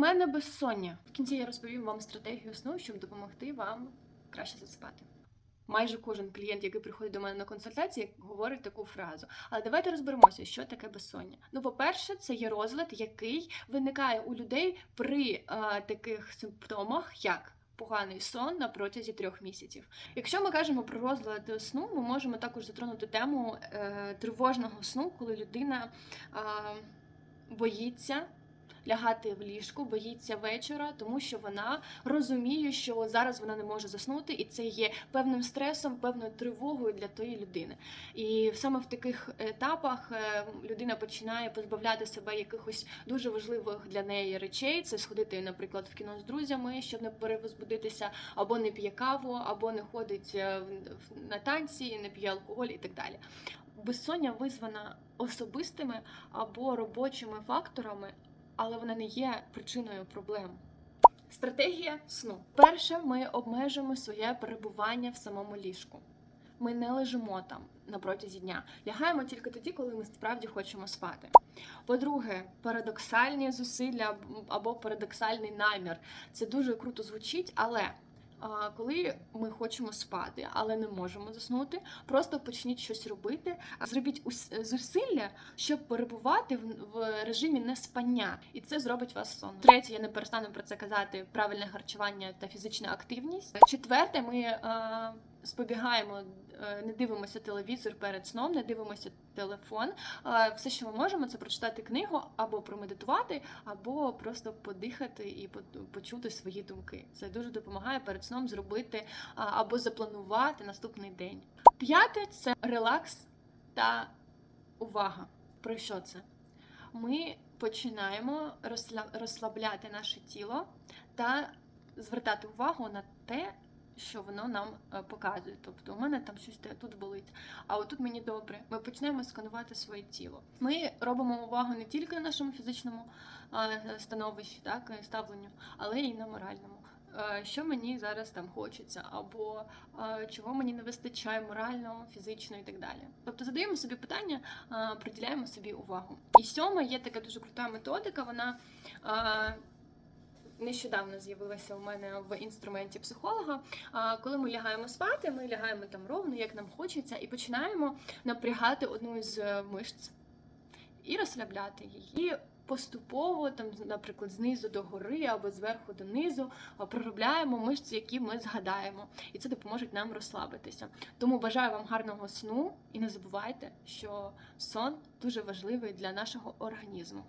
мене безсоння. В кінці я розповім вам стратегію сну, щоб допомогти вам краще засипати. Майже кожен клієнт, який приходить до мене на консультації, говорить таку фразу. Але давайте розберемося, що таке безсоння. Ну, по-перше, це є розлад, який виникає у людей при е, таких симптомах, як поганий сон на протязі трьох місяців. Якщо ми кажемо про розлад сну, ми можемо також затронути тему е, тривожного сну, коли людина е, боїться. Лягати в ліжку, боїться вечора, тому що вона розуміє, що зараз вона не може заснути, і це є певним стресом, певною тривогою для тої людини. І саме в таких етапах е, людина починає позбавляти себе якихось дуже важливих для неї речей. Це сходити, наприклад, в кіно з друзями, щоб не перевозбудитися, або не п'є каву, або не ходить е, на танці, не п'є алкоголь і так далі. Безсоння визвана особистими або робочими факторами, але вона не є причиною проблем. Стратегія сну. Перше, ми обмежимо своє перебування в самому ліжку. Ми не лежимо там на протязі дня. Лягаємо тільки тоді, коли ми справді хочемо спати. По-друге, парадоксальні зусилля або парадоксальний намір. Це дуже круто звучить, але коли ми хочемо спати, але не можемо заснути, просто почніть щось робити, зробіть ус- зусилля, щоб перебувати в, режимі неспання, і це зробить вас сон. Третє, я не перестану про це казати: правильне харчування та фізична активність. Четверте, ми спобігаємо, е, не дивимося телевізор перед сном, не дивимося телефон. Все, що ми можемо, це прочитати книгу або промедитувати, або просто подихати і по- почути свої думки. Це дуже допомагає перед сном зробити або запланувати наступний день. П'яте це релакс та увага. Про що це? Ми починаємо розслабляти наше тіло та звертати увагу на те, що воно нам е, показує. Тобто, у мене там щось тут болить, а отут мені добре. Ми почнемо сканувати своє тіло. Ми робимо увагу не тільки на нашому фізичному е, становищі, так ставленню, але й на моральному. Е, Що мені зараз там хочеться, або чого мені не вистачає морально, фізично і так далі. Тобто задаємо собі питання, приділяємо собі увагу. І сьома є така дуже крута методика. Вона нещодавно з'явилася у мене в інструменті психолога. Коли ми лягаємо спати, ми лягаємо там ровно, як нам хочеться, і починаємо напрягати одну з е, мишць і розслабляти її. Поступово, там, наприклад, знизу до гори або зверху до низу, проробляємо мишці, які ми згадаємо, і це допоможе нам розслабитися. Тому бажаю вам гарного сну і не забувайте, що сон дуже важливий для нашого організму.